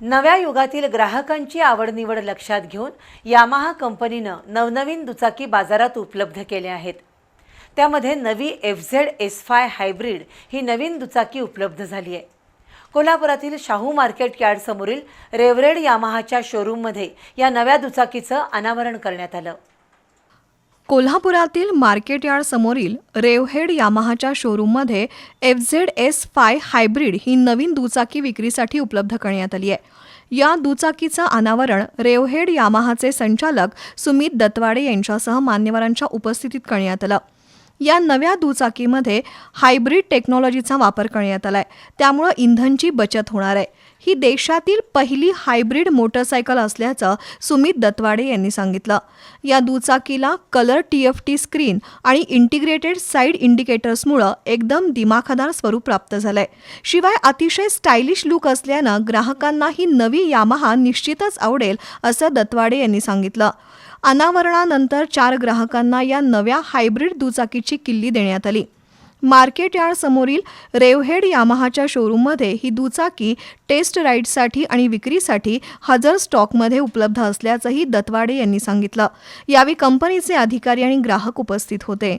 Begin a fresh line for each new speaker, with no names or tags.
नव्या युगातील ग्राहकांची आवडनिवड लक्षात घेऊन यामाहा कंपनीनं नवनवीन दुचाकी बाजारात उपलब्ध केल्या आहेत. त्यामध्ये नवी F Z S Fi hybrid ही नवीन दुचाकी उपलब्ध झाली आहे. कोल्हापुरातील शाहू मार्केट यार्डसमोरील रेवरेड यामाहाच्या शोरूममध्ये या नव्या दुचाकीचं अनावरण करण्यात आलं.
कोल्हापुरातील मार्केट यार्ड समोरील रेवहेड यामाहाच्या शोरूममध्ये F Z S Fi hybrid ही नवीन दुचाकी विक्रीसाठी उपलब्ध करण्यात आली आहे. या दुचाकीचं अनावरण रेवहेड यामाहाचे संचालक सुमित दत्वाडे यांच्यासह मान्यवरांच्या उपस्थितीत करण्यात आलं. या नव्या दुचाकीमध्ये हायब्रिड टेक्नॉलॉजीचा वापर करण्यात आला आहे त्यामुळं इंधनची बचत होणार आहे. ही देशातील पहिली हायब्रिड मोटरसायकल असल्याचं सुमित दत्वाडे यांनी सांगितलं. या दुचाकीला colour T F T screen आणि इंटिग्रेटेड साईड इंडिकेटर्समुळं एकदम दिमाखदार स्वरूप प्राप्त झालंय. शिवाय अतिशय स्टायलिश लुक असल्यानं ग्राहकांना ही नवी यामाहा निश्चितच आवडेल असं दत्वाडे यांनी सांगितलं. अनावरणानंतर चार ग्राहकांना या नव्या हायब्रिड दुचाकीची किल्ली देण्यात आली. मार्केट यार्ड समोरील रेवहेड यामाहाच्या शोरूममध्ये ही दुचाकी टेस्ट राईडसाठी आणि विक्रीसाठी हजर स्टॉकमध्ये उपलब्ध असल्याचंही दत्वाडे यांनी सांगितलं. यावेळी कंपनीचे अधिकारी आणि ग्राहक उपस्थित होते.